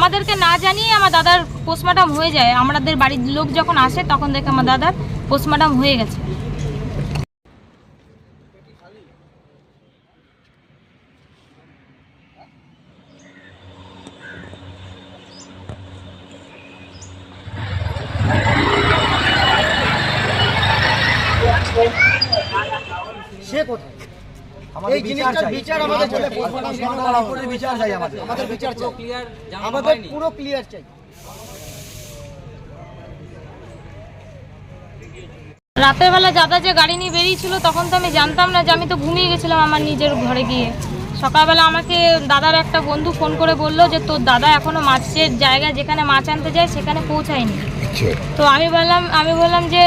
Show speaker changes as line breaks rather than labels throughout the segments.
আমাদেরকে না জানিয়ে আমার দাদার পোস্টমার্টাম হয়ে যায়। আমাদের বাড়ির লোক যখন আসে, তখন দেখে আমার দাদার পোস্টমার্টাম হয়ে গেছে।
সে কোথায়? এই জিনিসটার বিচার আমাদের চলে
postmortem কেন করা হলো? বিচার চাই আমাদের।
আমাদের বিচার চাই। আমাদের পুরো ক্লিয়ার চাই।
রাতের বেলা দাদা যে গাড়ি নিয়ে বেরিয়েছিল তখন তো আমি জানতাম না যে আমি তো ঘুমিয়ে গেছিলাম আমার নিজের ঘরে গিয়ে। সকালবেলা আমাকে দাদার একটা বন্ধু ফোন করে বলল যে তোর দাদা এখনও মাছের জায়গায় যেখানে মাছ আনতে যায় সেখানে পৌঁছায়নি। তো আমি বললাম আমি বললাম যে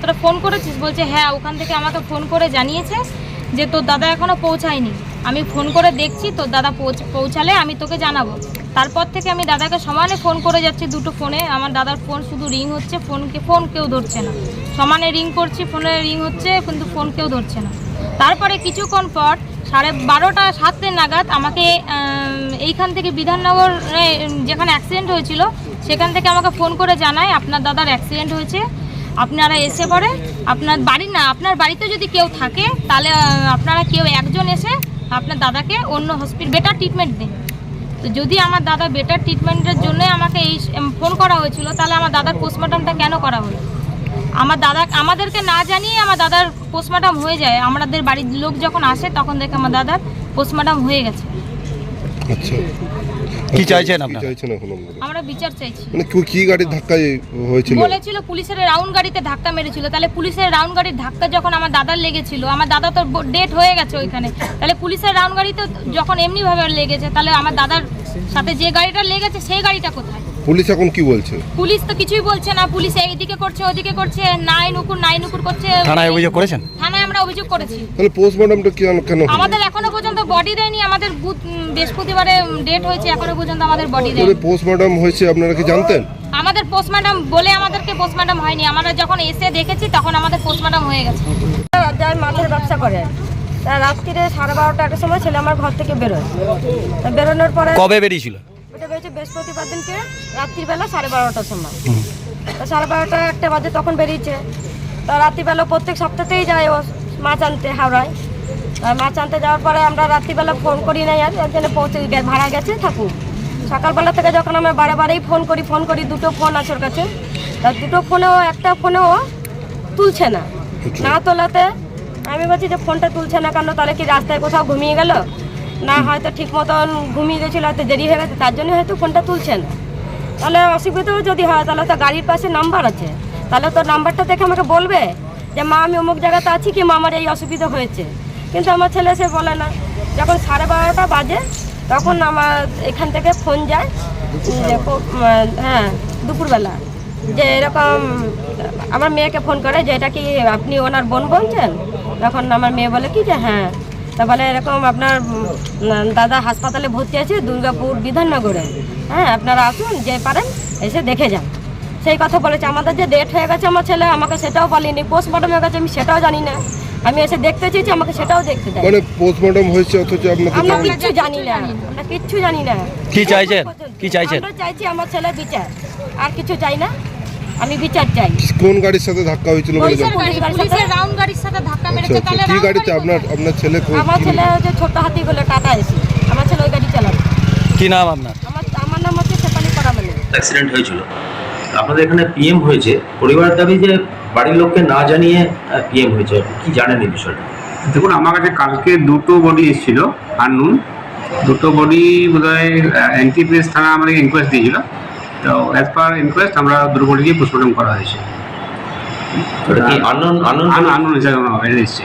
তোরা ফোন করেছিস? বলছে হ্যাঁ ওখান থেকে আমাকে ফোন করে জানিয়েছে যে তোর দাদা এখনও পৌঁছায়নি। আমি ফোন করে দেখছি, তোর দাদা পৌঁছ- পৌঁছালে আমি তোকে জানাব। তারপর থেকে আমি দাদাকে সমানে ফোন করে যাচ্ছি দুটো ফোনে আমার দাদার ফোন শুধু রিং হচ্ছে ফোনকে ফোন কেউ ধরছে না। সমানে রিং করছি ফোনে রিং হচ্ছে, কিন্তু ফোন কেউ ধরছে না। তারপরে কিছুক্ষণ পর সাড়ে বারোটা, সাতটা নাগাদ আমাকে এইখান থেকে বিধাননগর যেখানে অ্যাক্সিডেন্ট হয়েছিল, সেখান থেকে আমাকে ফোন করে জানায়, আপনার দাদার অ্যাক্সিডেন্ট হয়েছে। আপনারা এসে পরে আপনার বাড়ি না, আপনার বাড়িতে যদি কেউ থাকে, তাহলে আপনারা কেউ একজন এসে আপনার দাদাকে অন্য হসপিটাল বেটার ট্রিটমেন্ট দিন। তো যদি আমার দাদা বেটার ট্রিটমেন্টের জন্য আমাকে এই ফোন করা হয়েছিল, তাহলে আমার দাদার পোস্টমর্টমটা কেন করা হলো? আমার দাদা, আমাদেরকে না জানিয়ে আমার দাদার পোস্টমর্টম হয়ে যায়। আমাদের বাড়ির লোক যখন আসে, তখন দেখে আমার দাদার পোস্টমর্টম হয়ে গেছে।
আচ্ছা।
কি চাইছেন
কি
আপনারা?
চাইছেন এখন আপনারা?
আমরা বিচার চাইছি।
মানে কি- কি গাড়ির ধাক্কায় হয়েছিল?
বলেছিল পুলিশের রাউন্ড গাড়িতে ধাক্কা মেরেছিল। তাহলে পুলিশের রাউন্ড গাড়ির ধাক্কা যখন আমার দাদার লেগেছিল আমার দাদা তো ডেট হয়ে গেছে ওইখানে। তাহলে পুলিশের রাউন্ড গাড়িতে যখন এমনিভাবে লেগেছে তাহলে আমার দাদার সাথে যে গাড়িটা লেগেছে সেই গাড়িটা কোথায়?
পুলিশ এখন কি বলছে?
পুলিশ তো কিছুই বলছে না পুলিশ এইদিকে করছে ওদিকে করছে নাই নুকুর নাই নুকুর করছে।
থানায় অভিযোগ করেছেন?
থানায় আমরা অভিযোগ করেছি।
তাহলে পোস্টমর্টমটা কেন কেন
আমাদের এখনও পর্যন্ত বডি দেয়নি আমাদের বৃহস্পতিবারে ডেট হয়েছে এখনও পর্যন্ত আমাদের বডি
তাহলে
দেয়নি।
পোস্টমর্টম হয়েছে আপনারা কি জানতেন?
আমাদের পোস্টমর্টম বলে আমাদেরকে পোস্টমর্টম হয়নি আমরা যখন এসে দেখেছি তখন আমাদের পোস্টমর্টম হয়ে গেছে।
যাই মাছের ব্যবসা করে। রাত্রিরে সাড়ে বারোটা একটা সময় ছেলে আমার ঘর থেকে বেরোয়। বেরোনোর পরে
কবে বেরিয়েছিল?
ওটা বেরিয়েছে বৃহস্পতিবার দিনকে রাত্রিবেলা সাড়ে বারোটার সময়। তা সাড়ে বারোটা একটা বাজে তখন বেরিয়েছে। তা রাত্রিবেলা প্রত্যেক সপ্তাহতেই যায় ও মাছ আনতে হাওড়ায়। আর মাছ আনতে যাওয়ার পরে আমরা রাত্রিবেলা ফোন করি নাই আর একজনে পৌঁছে ভাড়া গেছে থাকুক সকালবেলা থেকে যখন আমরা বারে বারেই ফোন করি ফোন করি দুটো ফোন আছে ওর কাছে। তা দুটো ফোনেও একটা ফোনেও তুলছে না। না তোলাতে আমি বলছি যে ফোনটা তুলছে না কেন তাহলে কি রাস্তায় কোথাও ঘুমিয়ে গেল? না হয়তো ঠিক মতন ঘুমিয়ে গেছিল হয়তো দেরি হয়ে গেছে তার জন্য হয়তো ফোনটা তুলছে না তাহলে অসুবিধাও যদি হয় তাহলে তো গাড়ির পাশে নাম্বার আছে। তাহলে তো নাম্বারটা দেখে আমাকে বলবে যে মা আমি অমুক জায়গাতে আছি কি? মা আমার এই অসুবিধা হয়েছে। কিন্তু আমার ছেলে সে বলে না। যখন সাড়ে বারোটা বাজে তখন আমার এখান থেকে ফোন যায় হ্যাঁ দুপুরবেলা। যে এরকম আমার মেয়েকে ফোন করে যে এটা কি আপনি ওনার বোন বলছেন? তখন আমার মেয়ে বলে কি যে হ্যাঁ। তা বলে এরকম আপনার দাদা হাসপাতালে ভর্তি আছে দুর্গাপুর বিধাননগরে। হ্যাঁ আপনারা আসুন যে পারেন এসে দেখে যান। সেই কথা বলেছে আমাদের যে ডেট হয়ে গেছে আমার ছেলে আমাকে সেটাও বলেনি পোস্টমর্টম হয়ে গেছে আমি সেটাও জানি না। আমি এসে দেখতে চেয়েছি আমাকে সেটাও দেখতে চাই
মানে পোস্টমর্টম হয়েছে অথচ আপনাদের
আমরা কিচ্ছু জানি না আমরা কিচ্ছু জানি না।
কি চাইছেন? কি চাইছেন?
আমরা চাইছি আমার ছেলে বিচার আর কিছু চাই না। আমি বিচার চাই।
কোন গাড়ির সাথে ধাক্কা হয়েছিল বলে
পুলিশের
জানেন?
গাড়ি পুলিশের রাউন্ড গাড়ির সাথে ধাক্কা
আচ্ছা
মেরেছে
আচ্ছা
তাহলে
কি গাড়িতে? আপনার আপনার ছেলে কোন-
আমার ছেলে হচ্ছে ছোট হাতি বলে টাটা এসি আমার ছেলে ওই গাড়ি চালাবে।
কি নাম আপনার?
আমার আমার নাম হচ্ছে শেফালি পরামালি
অ্যাক্সিডেন্ট হয়েছিল। আপনাদের এখানে পিএম হয়েছে। পরিবারের দাবি যে বাড়ির লোককে না জানিয়ে পিএম হয়েছে। কি জানেন এই বিষয়টা?
দেখুন আমার কাছে কালকে দুটো বডি এসেছিল আননুন দুটো বডি বোধহয় এনটিপিএস থানা আমাদের ইনকোয়েস্ট দিয়েছিল। তো অ্যাজ পার ইনকোয়েস্ট আমরা দুটো বডিকে পোস্টমর্টম করা হয়েছে।
আননোন আননোন
আননুন হিসাবে আমার এসেছে।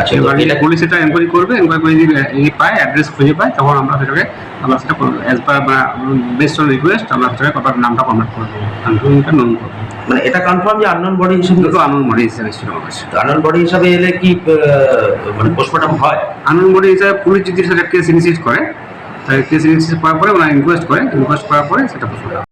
আচ্ছা
পুলিশ এটা এনকোয়ারি করবে এনকোয়ারি করে যদি ই পায় অ্যাড্রেস খুঁজে পায় তখন আমরা সেটাকে আমরা সেটা as per best on request আমরা সেটাকে কবার নামটা কনভার্ট করে দেবো আননুনটা নন করব।
মানে এটা কনফার্ম যে আননোন বডি হিসেবে
দুটো আননুন বডি হিসাবে এসেছিল আমার কাছে।
আননোন বডি হিসাবে এলে কি মানে পোস্টমর্টম হয়?
আনন্দ বডি হিসাবে পুলিশ যদি সেটা কেস ইনিশিয়েট করে তাই কেস রেজিস্ট্রেশন করার পরে ওনারা ইনকোয়েস্ট করে ইনকোয়েস্ট করার পরে সেটা পোস্টমর্টম